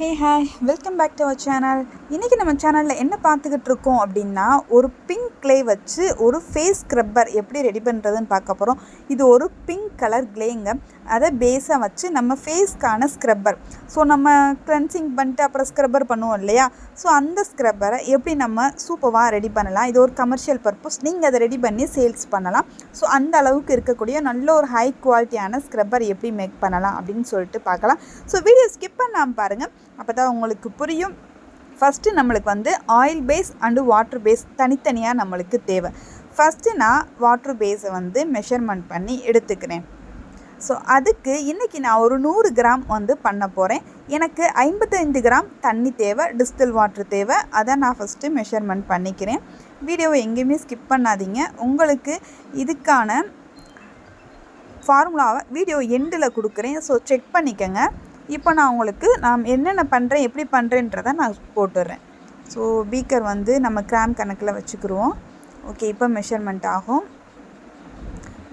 Hey hi welcome back to our channel இன்றைக்கி நம்ம சேனலில் என்ன பார்த்துக்கிட்டு இருக்கோம் அப்படின்னா ஒரு பிங்க் க்ளே வச்சு ஒரு ஃபேஸ் ஸ்க்ரப்பர் எப்படி ரெடி பண்ணுறதுன்னு பார்க்க போகிறோம் இது ஒரு பிங்க் கலர் கிளேங்க அதை பேஸாக வச்சு நம்ம ஃபேஸ்க்கான ஸ்க்ரப்பர் ஸோ நம்ம கிளென்சிங் பண்ணிட்டு அப்புறம் ஸ்க்ரப்பர் பண்ணுவோம் இல்லையா? ஸோ அந்த ஸ்க்ரப்பரை எப்படி நம்ம சூப்பராக ரெடி பண்ணலாம்? இது ஒரு கமர்ஷியல் பர்பஸ் நீங்கள் அதை ரெடி பண்ணி சேல்ஸ் பண்ணலாம். ஸோ அந்த அளவுக்கு இருக்கக்கூடிய நல்ல ஒரு ஹை குவாலிட்டியான ஸ்க்ரப்பர் எப்படி மேக் பண்ணலாம் அப்படின்னு சொல்லிட்டு பார்க்கலாம். ஸோ வீடியோ ஸ்கிப் பண்ணாமல் பாருங்கள் அப்போ தான் உங்களுக்கு புரியும். ஃபஸ்ட்டு நம்மளுக்கு வந்து oil base and water base தனித்தனியாக நம்மளுக்கு தேவை. ஃபஸ்ட்டு நான் வாட்ரு பேஸை வந்து மெஷர்மெண்ட் பண்ணி எடுத்துக்கிறேன். ஸோ அதுக்கு இன்றைக்கி நான் ஒரு நூறு கிராம் வந்து பண்ண போகிறேன் எனக்கு ஐம்பத்தைந்து கிராம் தண்ணி தேவை டிஸ்டில் வாட்ரு தேவை. அதை நான் ஃபஸ்ட்டு மெஷர்மெண்ட் பண்ணிக்கிறேன். வீடியோவை எங்கேயுமே ஸ்கிப் பண்ணாதீங்க. உங்களுக்கு இதுக்கான ஃபார்முலாவை வீடியோ எண்டில் கொடுக்குறேன். ஸோ செக் பண்ணிக்கோங்க. இப்போ நான் உங்களுக்கு நான் என்னென்ன பண்ணுறேன் எப்படி பண்ணுறேன்றதை நான் போட்டுடுறேன். ஸோ பீக்கர் வந்து நம்ம கிராம் கணக்கில் வச்சுக்கிருவோம். ஓகே இப்போ மெஷர்மெண்ட் ஆகும்.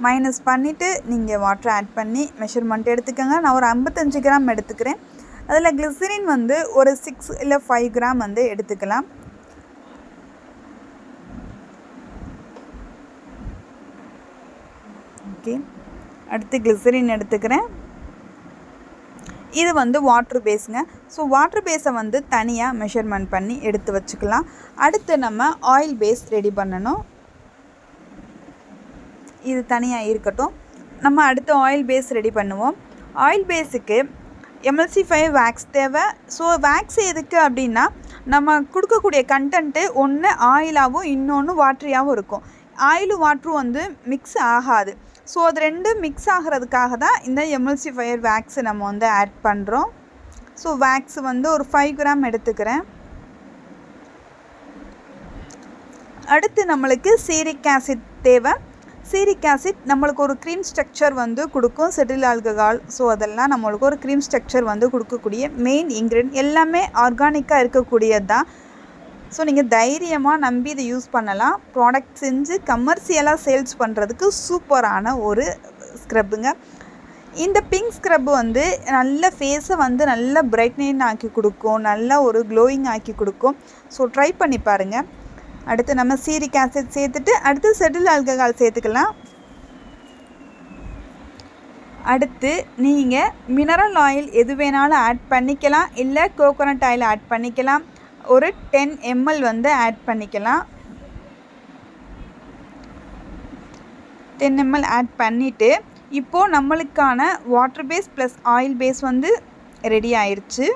மைனஸ் பண்ணிவிட்டு நீங்கள் வாட்டர் ஆட் பண்ணி மெஷர்மெண்ட் எடுத்துக்கோங்க. நான் ஒரு ஐம்பத்தஞ்சு கிராம் எடுத்துக்கிறேன். அதில் கிளிசரின் வந்து ஒரு சிக்ஸ் இல்லை ஃபைவ் கிராம் வந்து எடுத்துக்கலாம். ஓகே அடுத்து கிளிசரின் எடுத்துக்கிறேன். இது வந்து வாட்ரு பேஸுங்க ஸோ வாட்ரு பேஸை வந்து தனியாக மெஷர்மெண்ட் பண்ணி எடுத்து வச்சுக்கலாம். அடுத்து நம்ம ஆயில் பேஸ் ரெடி பண்ணணும். இது தனியாக இருக்கட்டும். நம்ம அடுத்து ஆயில் பேஸ் ரெடி பண்ணுவோம். ஆயில் பேஸுக்கு எம்எல்சி ஃபைவ் வேக்ஸ் தேவை. ஸோ வேக்ஸ் எதுக்கு அப்படின்னா நம்ம கொடுக்கக்கூடிய கண்டென்ட்டு ஒன்று ஆயிலாகவும் இன்னொன்று வாட்ரியாகவும் இருக்கும். ஆயிலும் வாட்டரும் வந்து மிக்ஸ் ஆகாது. ஸோ அது ரெண்டும் மிக்ஸ் ஆகிறதுக்காக தான் இந்த எம்எல்சி ஃபயர் வேக்ஸை நம்ம வந்து ஆட் பண்ணுறோம் ஸோ வேக்ஸ் வந்து ஒரு ஃபைவ் கிராம் எடுத்துக்கிறேன். அடுத்து நம்மளுக்கு சீரிக் ஆசிட் தேவை. சீரிக் ஆசிட் நம்மளுக்கு ஒரு க்ரீம் ஸ்ட்ரக்சர் வந்து கொடுக்கும் செட்டில் ஆல்கஹால் ஸோ அதெல்லாம் நம்மளுக்கு ஒரு க்ரீம் ஸ்ட்ரக்சர் வந்து கொடுக்கக்கூடிய மெயின் இன்க்ரீடியன்ட் எல்லாமே ஆர்கானிக்காக இருக்கக்கூடியது தான். ஸோ நீங்கள் தைரியமாக நம்பி இதை யூஸ் பண்ணலாம். ப்ராடக்ட் செஞ்சு கமர்ஷியலாக சேல்ஸ் பண்ணுறதுக்கு சூப்பரான ஒரு ஸ்க்ரப்புங்க இந்த பிங்க் ஸ்க்ரப் வந்து நல்ல ஃபேஸை வந்து நல்ல பிரைட்னிங் ஆக்கி கொடுக்கும் நல்ல ஒரு க்ளோயிங் ஆக்கி கொடுக்கும். ஸோ ட்ரை பண்ணி பாருங்கள் அடுத்து நம்ம சீரிக் ஆசிட் சேர்த்துட்டு அடுத்து செட்டில் ஆல்கஹால் சேர்த்துக்கலாம். அடுத்து நீங்கள் மினரல் ஆயில் எது வேணாலும் ஆட் பண்ணிக்கலாம். இல்லை கோகோனட் ஆயில் ஆட் பண்ணிக்கலாம். ஒரு டென் எம்எல் வந்து ஆட் பண்ணிக்கலாம். டென் எம்எல் ஆட் பண்ணிவிட்டு இப்போது நம்மளுக்கான water base plus oil base வந்து ரெடி ஆயிடுச்சு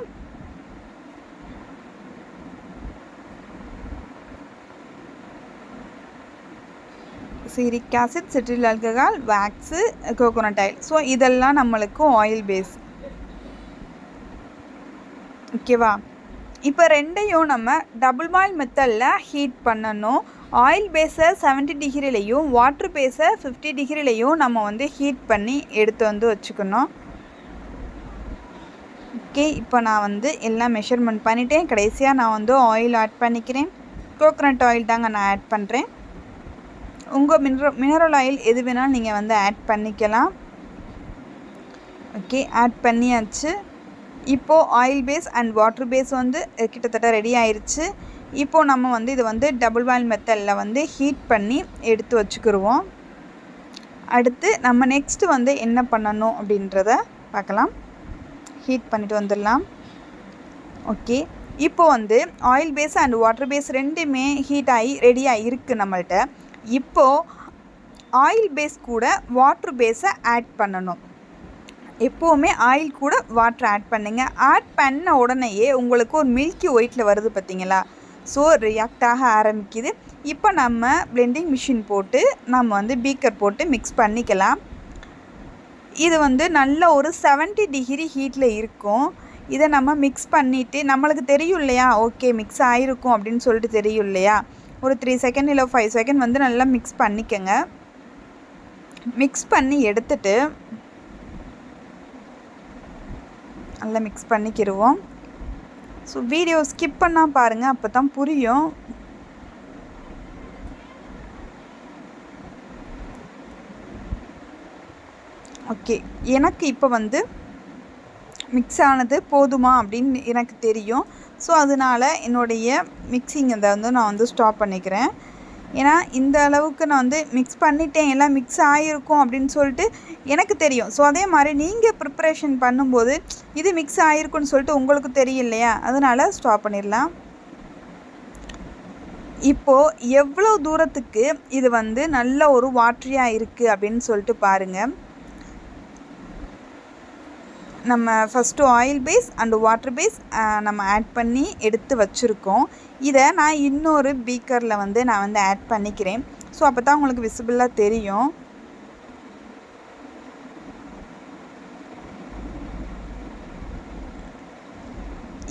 stearic acid cetyl alcohol wax coconut oil so இதெல்லாம் நம்மளுக்கு ஆயில் பேஸ் ஓகேவா இப்போ ரெண்டையும் நம்ம டபுள் பாயில் மெத்தடில் ஹீட் பண்ணணும். ஆயில் பேஸை செவன்ட்டி டிகிரிலையும் வாட்ரு பேஸை ஃபிஃப்டி டிகிரிலையும் நம்ம வந்து ஹீட் பண்ணி எடுத்து வந்து வச்சுக்கணும். ஓகே இப்போ நான் வந்து எல்லாம் மெஷர்மெண்ட் பண்ணிட்டேன். கடைசியாக நான் வந்து ஆயில் ஆட் பண்ணிக்கிறேன். கோகோனட் ஆயில் தாங்க நான் ஆட் பண்ணுறேன் உங்கள் மினரல் மினரல் ஆயில் எது வேணாலும் நீங்கள் வந்து ஆட் பண்ணிக்கலாம். ஓகே ஆட் பண்ணியாச்சு. இப்போது oil base and water base வந்து கிட்டத்தட்ட ரெடி ஆயிடுச்சு இப்போது நம்ம வந்து இது வந்து டபுள் பாயில் மெத்தடில் வந்து ஹீட் பண்ணி எடுத்து வச்சுக்கிடுவோம் அடுத்து நம்ம நெக்ஸ்ட்டு வந்து என்ன பண்ணணும் அப்படின்றத பார்க்கலாம். ஹீட் பண்ணிட்டு வந்துடலாம். ஓகே இப்போ வந்து oil base and water base ரெண்டுமே ஹீட் ஆகி ரெடியாக இருக்குது நம்மள்கிட்ட இப்போது ஆயில் பேஸ் கூட வாட்ரு பேஸை ஆட் பண்ணணும். எப்போவுமே ஆயில் கூட வாட்ரு ஆட் பண்ணுங்கள் ஆட் பண்ண உடனேயே உங்களுக்கு ஒரு மில்கி ஒயிட்டில் வருது பார்த்தீங்களா? ஸோ ரியாக்ட் ஆக ஆரம்பிக்குது. இப்போ நம்ம பிளெண்டிங் மிஷின் போட்டு நம்ம வந்து பீக்கர் போட்டு மிக்ஸ் பண்ணிக்கலாம். இது வந்து நல்ல ஒரு செவன்ட்டி டிகிரி ஹீட்டில் இருக்கும். இதை நம்ம மிக்ஸ் பண்ணிவிட்டு நம்மளுக்கு தெரியும் இல்லையா? ஓகே மிக்ஸ் ஆகிருக்கும் அப்படின்னு சொல்லிட்டு தெரியும் இல்லையா? ஒரு த்ரீ செகண்ட் இல்லை ஃபைவ் செகண்ட் வந்து நல்லா மிக்ஸ் பண்ணிக்கோங்க. மிக்ஸ் பண்ணி எடுத்துட்டு நல்லா மிக்ஸ் பண்ணிக்கிடுவோம் ஸோ வீடியோ ஸ்கிப் பண்ணால் பாருங்கள் அப்போ தான் புரியும். ஓகே எனக்கு இப்போ வந்து மிக்ஸ் ஆனது போதுமா அப்படின்னு எனக்கு தெரியும். ஸோ அதனால என்னுடைய மிக்சிங் இதை வந்து நான் வந்து ஸ்டாப் பண்ணிக்கிறேன். ஏன்னா இந்த அளவுக்கு நான் வந்து மிக்ஸ் பண்ணிட்டேன். எல்லாம் மிக்ஸ் ஆகிருக்கும் அப்படின்னு சொல்லிட்டு எனக்கு தெரியும். ஸோ அதே மாதிரி நீங்கள் ப்ரிப்பரேஷன் பண்ணும்போது இது மிக்ஸ் ஆகிருக்குன்னு சொல்லிட்டு உங்களுக்கு தெரியும் இல்லையா அதனால் ஸ்டாப் பண்ணிடலாம். இப்போது எவ்வளோ தூரத்துக்கு இது வந்து நல்ல ஒரு வாட்ரியாக இருக்குது அப்படின்னு சொல்லிட்டு பாருங்கள் நம்ம first oil base and water base நம்ம ஆட் பண்ணி எடுத்து வச்சுருக்கோம். இதை நான் இன்னொரு பீக்கரில் வந்து நான் வந்து ஆட் பண்ணிக்கிறேன். ஸோ அப்போ தான் உங்களுக்கு விசிபிளாக தெரியும்.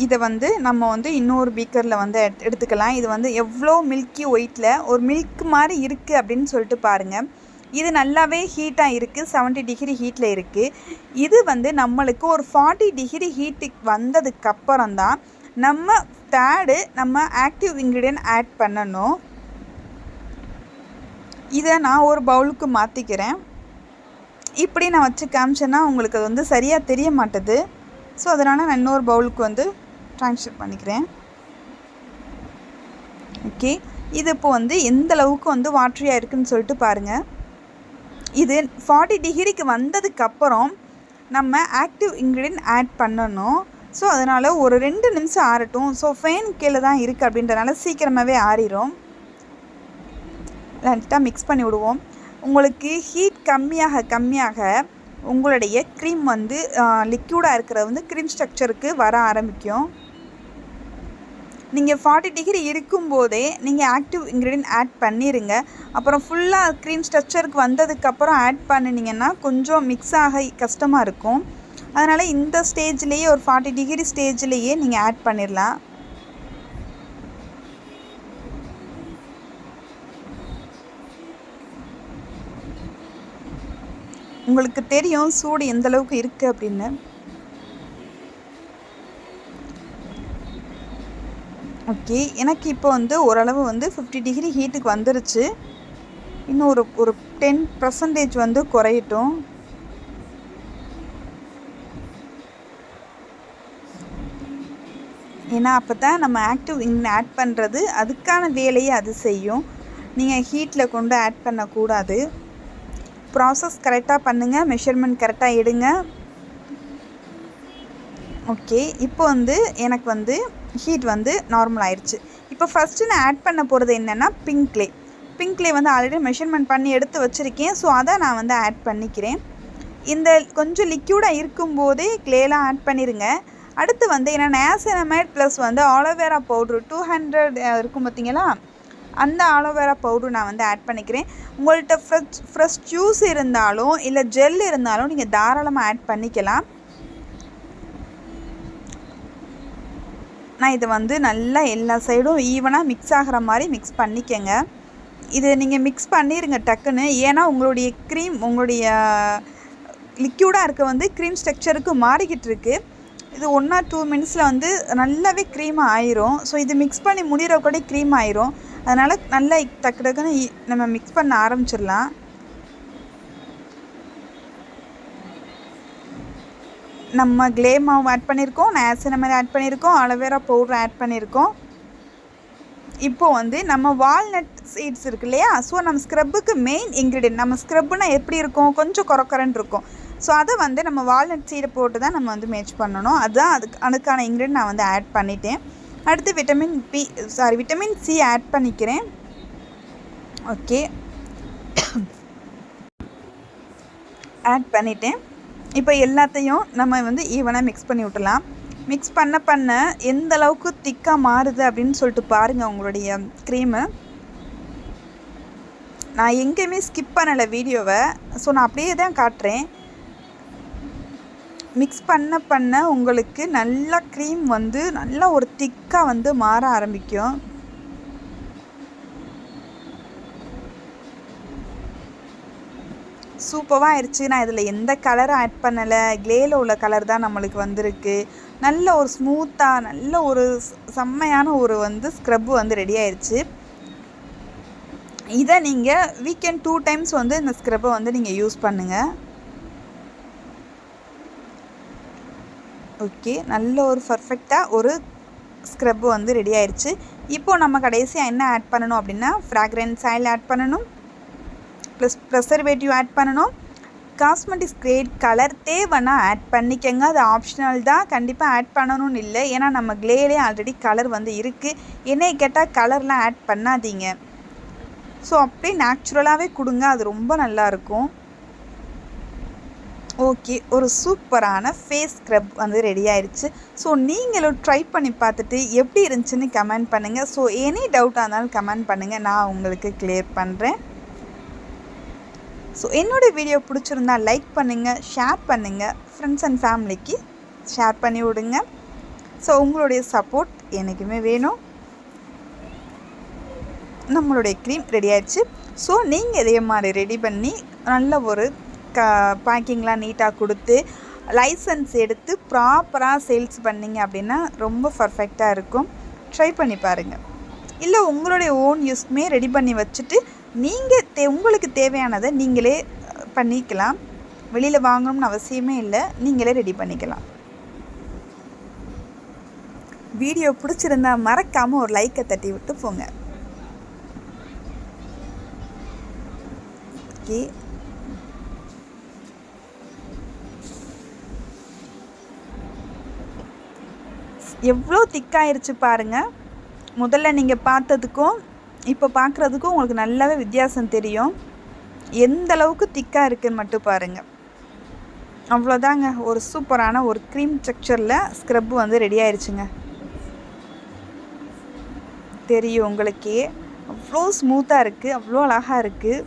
இதை வந்து நம்ம வந்து இன்னொரு பீக்கரில் வந்து எடுத்துக்கலாம். இது வந்து எவ்வளோ மில்கி ஒயிட்டில் ஒரு மில்க் மாதிரி இருக்குது அப்படின்னு சொல்லிட்டு பாருங்கள் இது நல்லாவே ஹீட்டாக இருக்குது செவன்ட்டி டிகிரி ஹீட்டில் இருக்குது இது வந்து நம்மளுக்கு ஒரு ஃபார்ட்டி டிகிரி ஹீட்டுக்கு வந்ததுக்கப்புறம் தான் நம்ம தேர்டு நம்ம ஆக்டிவ் இன்க்ரீடியன்ட் ஆட் பண்ணணும். இதை நான் ஒரு பவுலுக்கு மாற்றிக்கிறேன் இப்படி நான் வச்சு காமிச்சேன்னா உங்களுக்கு அது வந்து சரியாக தெரிய மாட்டுது. ஸோ அதனால் நான் இன்னொரு பவுலுக்கு வந்து ட்ரான்ஸ்ஃபர் பண்ணிக்கிறேன். ஓகே இது இப்போ வந்து எந்த அளவுக்கு வந்து வாட்ரியாக இருக்குதுன்னு சொல்லிட்டு பாருங்கள் இது ஃபார்ட்டி டிகிரிக்கு வந்ததுக்கப்புறம் நம்ம ஆக்டிவ் இன்க்ரீடியன்ட் ஆட் பண்ணணும். ஸோ அதனால் ஒரு ரெண்டு நிமிஷம் ஆறட்டும். ஸோ ஃபேன் கீழே தான் இருக்குது அப்படின்றனால சீக்கிரமாகவே ஆறிடும் லைட்டாக மிக்ஸ் பண்ணி விடுவோம். உங்களுக்கு ஹீட் கம்மியாக கம்மியாக உங்களுடைய க்ரீம் வந்து லிக்யூடாக இருக்கிற வந்து க்ரீம் ஸ்ட்ரக்சருக்கு வர ஆரம்பிக்கும். நீங்கள் ஃபார்ட்டி டிகிரி இருக்கும்போதே நீங்கள் ஆக்டிவ் இன்க்ரீடியன்ட் ஆட் பண்ணிடுங்க அப்புறம் ஃபுல்லாக க்ரீம் ஸ்ட்ரக்சருக்கு வந்ததுக்கப்புறம் ஆட் பண்ணினீங்கன்னா கொஞ்சம் மிக்ஸ் ஆக கஷ்டமாக இருக்கும். அதனால் இந்த ஸ்டேஜ்லேயே ஒரு ஃபார்ட்டி டிகிரி ஸ்டேஜ்லேயே நீங்கள் ஆட் பண்ணிடலாம் உங்களுக்கு தெரியும் சூடு எந்தளவுக்கு இருக்குது அப்படின்னு. ஓகே. எனக்கு இப்போ வந்து ஓரளவு வந்து ஃபிஃப்டி டிகிரி ஹீட்டுக்கு வந்துருச்சு. இன்னும் ஒரு ஒரு டென் பர்சன்டேஜ் வந்து குறையட்டும். ஏன்னா அப்போ தான் நம்ம ஆக்டிவ் இன் ஆட் பண்ணுறது அதுக்கான வேலையை அது செய்யும். நீங்கள் ஹீட்டில் கொண்டு ஆட் பண்ணக்கூடாது. ப்ராசஸ் கரெக்டாக பண்ணுங்கள் மெஷர்மெண்ட் கரெக்டாக எடுங்க. ஓகே இப்போ வந்து எனக்கு வந்து ஹீட் வந்து நார்மல் ஆயிடுச்சு இப்போ ஃபஸ்ட்டு நான் ஆட் பண்ண போகிறது என்னென்னா பிங்க் க்ளே பிங்க் க்ளே வந்து ஆல்ரெடி மெஷர்மெண்ட் பண்ணி எடுத்து வச்சுருக்கேன். ஸோ அதை நான் வந்து ஆட் பண்ணிக்கிறேன். இந்த கொஞ்சம் லிக்யூடாக இருக்கும்போதே க்ளேலாம் ஆட் பண்ணிடுங்க அடுத்து வந்து ஏன்னா நேசனமைட் ப்ளஸ் வந்து aloe vera powder two hundred இருக்கும் பார்த்தீங்களா? அந்த ஆலோவேரா பவுட்ரு நான் வந்து ஆட் பண்ணிக்கிறேன். உங்கள்கிட்ட ஃப்ரெஷ் ஃப்ரெஷ் ஜூஸ் இருந்தாலும் இல்லை ஜெல் இருந்தாலும் நீங்கள் தாராளமாக ஆட் பண்ணிக்கலாம். நான் இதை வந்து நல்லா எல்லா சைடும் ஈவனாக மிக்ஸ் ஆகிற மாதிரி மிக்ஸ் பண்ணிக்கங்க. இது நீங்கள் மிக்ஸ் பண்ணிடுங்க டக்குன்னு. ஏன்னா உங்களுடைய க்ரீம் உங்களுடைய லிக்யூடாக இருக்க வந்து க்ரீம் ஸ்ட்ரக்சருக்கு மாறிக்கிட்டு இருக்கு. இது ஒன் ஆர் டூ மினிட்ஸில் வந்து நல்லாவே க்ரீமாக ஆயிரும். ஸோ இது மிக்ஸ் பண்ணி முடிகிற கூட க்ரீம் ஆயிரும். அதனால் நல்லா டக்கு டக்குன்னு நம்ம மிக்ஸ் பண்ண ஆரம்பிச்சிடலாம். நம்ம க்ளே மாவு ஆட் பண்ணியிருக்கோம் நேசனமல் ஆட் பண்ணியிருக்கோம் அலோவேரா பவுடர் ஆட் பண்ணியிருக்கோம் இப்போது வந்து நம்ம வால்நட் சீட்ஸ் இருக்கு இல்லையா? ஸோ நம்ம ஸ்க்ரப்புக்கு மெயின் இன்க்ரீடியன்ட் நம்ம ஸ்க்ரப்புனா எப்படி இருக்கும்? கொஞ்சம் குறக்குறன்னு இருக்கும். ஸோ அதை வந்து நம்ம வால்நட் சீடை போட்டு தான் நம்ம வந்து மேட்ச் பண்ணணும். அதுதான் அதுக்கு அதுக்கான இன்க்ரீடியன்ட் நான் வந்து ஆட் பண்ணிட்டேன். அடுத்து vitamin B sorry vitamin C add பண்ணிக்கிறேன். ஓகே ஆட் பண்ணிட்டேன். இப்போ எல்லாத்தையும் நம்ம வந்து ஈவனாக மிக்ஸ் பண்ணி விட்டலாம் மிக்ஸ் பண்ண பண்ண எந்த அளவுக்கு திக்காக மாறுது அப்படின்னு சொல்லிட்டு பாருங்கள் உங்களுடைய க்ரீமு நான் எங்கேயுமே ஸ்கிப் பண்ணலை வீடியோவை. ஸோ நான் அப்படியே தான் காட்டுறேன். மிக்ஸ் பண்ண பண்ண உங்களுக்கு நல்லா க்ரீம் வந்து நல்லா ஒரு திக்காக வந்து மாற ஆரம்பிக்கும். சூப்பராக ஆயிடுச்சு நான் இதில் எந்த கலரும் ஆட் பண்ணலை. க்ளேயில் உள்ள கலர் தான் நம்மளுக்கு வந்திருக்கு. நல்ல ஒரு ஸ்மூத்தாக நல்ல ஒரு செம்மையான ஒரு வந்து ஸ்க்ரப்பு வந்து ரெடி ஆயிடுச்சு இதை நீங்கள் வீக்கெண்ட் டூ டைம்ஸ் வந்து இந்த ஸ்க்ரப்பை வந்து நீங்கள் யூஸ் பண்ணுங்கள் ஓகே நல்ல ஒரு பர்ஃபெக்டாக ஒரு ஸ்க்ரப் வந்து ரெடி ஆயிடுச்சு இப்போது நம்ம கடைசியாக என்ன ஆட் பண்ணணும் அப்படின்னா ஃப்ராக்ரன்ஸ் ஆயில் ஆட் பண்ணணும். ப்ளஸ் ப்ரெசர்வேட்டிவ் ஆட் பண்ணணும். காஸ்மெட்டிக்ஸ் கிரேட் கலர் தேவைன்னா ஆட் பண்ணிக்கங்க. அது ஆப்ஷனல் தான். கண்டிப்பாக ஆட் பண்ணணும்னு இல்லை. ஏன்னா நம்ம க்ளேலே ஆல்ரெடி கலர் வந்து இருக்குது என்னை கேட்டால் கலர்லாம் ஆட் பண்ணாதீங்க. ஸோ அப்படியே நேச்சுரலாகவே கொடுங்க. அது ரொம்ப நல்லாயிருக்கும் ஓகே ஒரு சூப்பரான ஃபேஸ் ஸ்க்ரப் வந்து ரெடி ஆயிடுச்சு ஸோ நீங்களும் ட்ரை பண்ணி பார்த்துட்டு எப்படி இருந்துச்சுன்னு கமெண்ட் பண்ணுங்கள் ஸோ எனி டவுட்டாக இருந்தாலும் கமெண்ட் பண்ணுங்கள் நான் உங்களுக்கு கிளியர் பண்ணுறேன் ஸோ என்னோடய வீடியோ பிடிச்சிருந்தா லைக் பண்ணுங்கள் ஷேர் பண்ணுங்கள் ஃப்ரெண்ட்ஸ் அண்ட் ஃபேமிலிக்கு ஷேர் பண்ணி விடுங்க. ஸோ உங்களுடைய சப்போர்ட் எனக்குமே வேணும். நம்மளுடைய க்ரீம் ரெடி ஆயிடுச்சு. ஸோ நீங்கள் இதே மாதிரி ரெடி பண்ணி நல்ல ஒரு க பேக்கிங்லாம் நீட்டாக கொடுத்து லைசன்ஸ் எடுத்து ப்ராப்பராக சேல்ஸ் பண்ணிங்க அப்படின்னா ரொம்ப பர்ஃபெக்டாக இருக்கும். ட்ரை பண்ணி பாருங்கள் இல்லை உங்களுடைய ஓன் யூஸ்க்குமே ரெடி பண்ணி வச்சுட்டு நீங்கள் தே உங்களுக்கு தேவையானதை நீங்களே பண்ணிக்கலாம். வெளியில் வாங்கணும்னு அவசியமே இல்லை. நீங்களே ரெடி பண்ணிக்கலாம். வீடியோ பிடிச்சிருந்தா மறக்காமல் ஒரு லைக்கை தட்டி விட்டு போங்க. ஓகே. எவ்வளோ திக்காயிருச்சு பாருங்கள் முதல்ல நீங்கள் பார்த்ததுக்கும் இப்போ பார்க்குறதுக்கும் உங்களுக்கு நல்லாவே வித்தியாசம் தெரியும். எந்த அளவுக்கு திக்காக இருக்குன்னு மட்டும் பாருங்கள் அவ்வளோதாங்க. ஒரு சூப்பரான ஒரு க்ரீம் ஸ்ட்ரக்சரில் ஸ்க்ரப் வந்து ரெடி ஆயிடுச்சுங்க தெரியும் உங்களுக்கே. அவ்வளோ ஸ்மூத்தாக இருக்குது அவ்வளோ அழகாக இருக்குது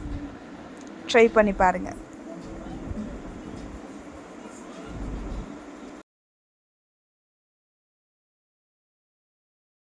ட்ரை பண்ணி பாருங்கள்